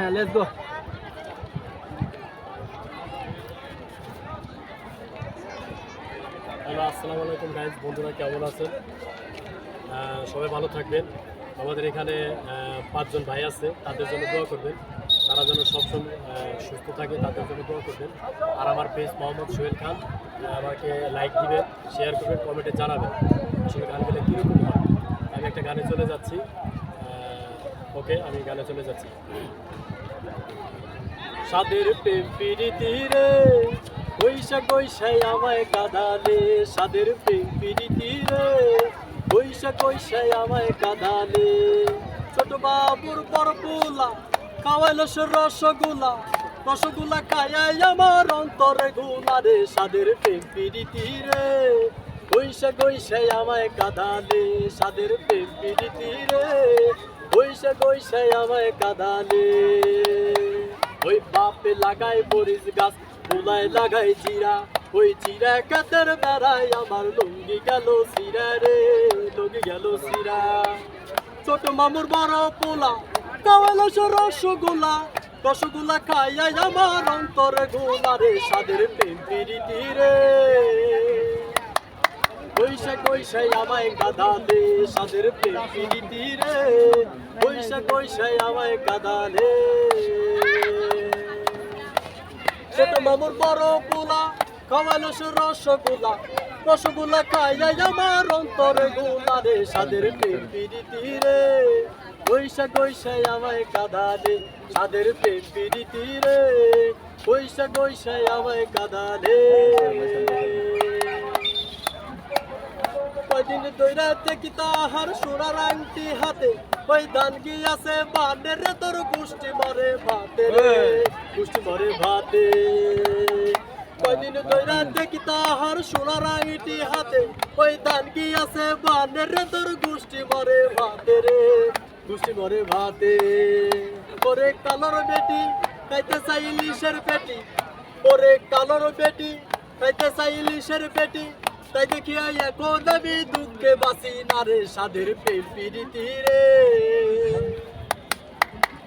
হ্যাঁ let's go hello, আসসালামু আলাইকুম গাইজ বন্ধুরা কেমন আছেন? সবাই ভালো থাকবেন। আমাদের এখানে পাঁচজন ভাই আছে, তাদের জন্য দোয়া করবেন। তারা যেন সবসময় সুস্থ থাকে, তাদের জন্য দোয়া করবেন। আর আমার পেজ মোহাম্মদ সোহেল খান আমাকে লাইক দিবেন শেয়ার করবেন কমেন্টে জানাবেন। আসলে গানগুলো কীরকম হয়? আমি একটা গানে চলে যাচ্ছি। ওকে, আমি গানে চলে যাচ্ছি। সাদের প্রেম পিরিতি রে, বৈশা বৈশাই আমায় কাঁদালে। সাদের প্রেম পিরিতি রে, বৈশা বৈশাই আমায় কাঁদালে। ছোট বাবুর বড় পোলা খাওয়াইল সে রসগোলা রসগোলা খাইয়াই আমার অন্তরে গুলা রে। সাদের প্রেম পিরিতি রে, বৈশা বৈশাই আমায় কাঁদালে। সাদের প্রেম পিরিতি রে বৈশা বৈশাই আমায় কাঁদালে। ওই বাপে লাগাই মরিচ গাছ পোলায় লাগাই জিরা ওই জিরা কাতের বেড়ায় আমার লুঙ্গি গেল সিরা রে, লুঙ্গি গেল সিরা ছোট মামুর বড় পোলা, কাওয়ালো রসগোলা রসগোল্লা। খাইয়াই আমার অন্তরে গোলা রে সাদের প্রেম রে। বৈশা কৈশাই আমায় গাধা দে সাদের প্রীতি রে। বৈশা কৈশাই আমায় গাধা দে। সেটা মামুর বড় পোলা খাওয়ালো সে রসগোলা রসগোলা খাইয়াই আমার অন্তরে গোলা রে সাদের প্রীতি রে। বৈশা গৈশাই আমায় গাধা দে সাদের প্রীতি রে। বৈশা গৈশাই আমায় গাধা দে। কদিন দৈরা দেখি তাহার সোনার আংটি হাতে। ওই ধান কি আছে বানের রে তোর গুষ্টি মরে ভাতে রে? গুষ্টি মরে ভাতে। কদিন দৈরা দেখি তাহার সোনার আংটি হাতে। ওই ধান কি আছে বানের তোর গুষ্টি মরে ভাতে রে? গুষ্টি মরে ভাতে। ওরে কালোর বেটি খাইতে চাই ইলিশের পেটি। ওরে কালোর বেটি খাইতে চাই ইলিশের পেটি। তাই দেখিয়া এখন আমি দুঃখে বাসি না রে সাধের প্রেম পিরিতি রে।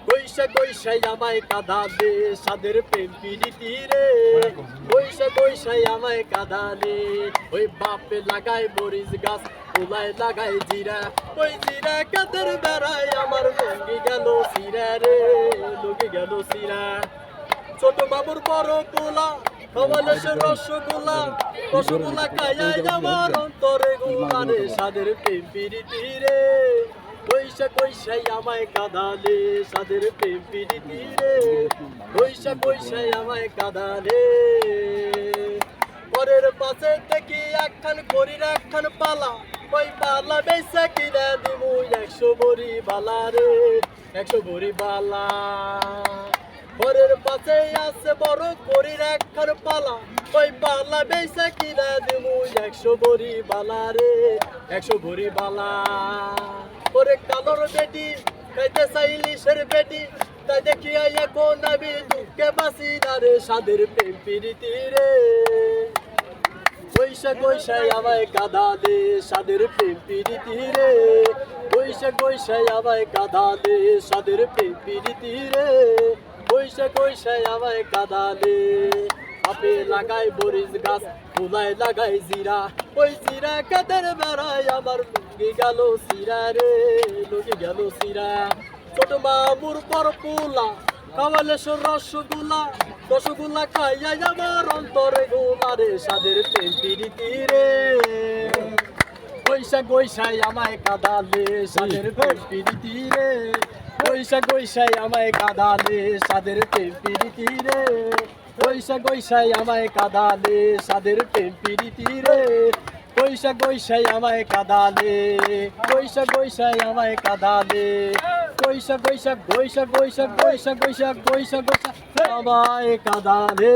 বৈশা বৈশাই আমায় কাঁদা দে সাদের প্রেম পিরিতি রে। বৈশা বৈশাই আমায় কাঁদা দে ওই বাপে লাগাই মরিচ গাছ ওলায় লাগাই জিরা। ওই জিরা কাদের বেড়ায় আমার লুঙ্গি গেল সিরা রে, লুঙ্গি গেল সিরা। ছোট বাবুর বড় পোলা কমলে সে রসগোল্লা রসগোল্লা খাইয়াই আমার অন্তরে গোলারে সাদের প্রেম পিরিতি রে। বৈশাখ, বৈশাই আমায় কাঁদালে সাদের প্রেম পিরিতি রে। বৈশাখ, বৈশাই আমায় কাঁদালে। পরের পাশে দেখি একখান করির একখান পালা, ওই পালা বেসা কিনা দিমু একশো বড়ি বালা রে। একশো বড়ি বালা। ঘরের পাশে আছে বড় করির একখান পালা। ওই পালা বেসা কিনা দিমু একশো বড়ি বালা রে। একশো বড়ি বালা। ওরে কালোর বেটি, খাইতে চাইলি সের বেটি। তাই দেখিয়া এখন আমি দুঃখে বাসি না রে সাদের প্রেম পিরিতি রে। বৈশাখ বৈশাই আমায় কাঁদা দে সাদের প্রেম পিরিতি রে। বৈশাখ বৈশাই আমায় কাঁদা দে সাদের প্রেম পিরিতি রে। বৈশাই আমায় কাঁদা দে আপে লাগাই মরিচ গাছ ফুলায় লাগাই জিরা। ওই জিরা কাদের বেড়ায় আমার লুঙ্গি গেল সিরা রে লুঙ্গি গেল সিরা ছোট মামুর পর পোলা কাওয়ালে সে রসগোল্লা। রসগোল্লা খাইয়াই আমার অন্তরে গোলা রে সাদের প্রেম পিরিতি রে। বৈশাখ বৈশাই আমায় কাঁদালে সাদের প্রেম পিরিতি রে। বৈশাখ বৈশাই আমায় কাঁদালে সাদের প্রেম পিরিতি রে বৈশাখ বৈশাই আমায় কাঁদালে সাদের প্রেম পিরিতি রে বৈশাখ বৈশাই আমায় কাঁদালে বৈশাখ বৈশাই আমায় কাঁদালে বৈশাখ বৈশাখ বৈশাখ বৈশাখ বৈশাখ বৈশাখ বৈশাখ বৈশাখ আমায় কাঁদালে।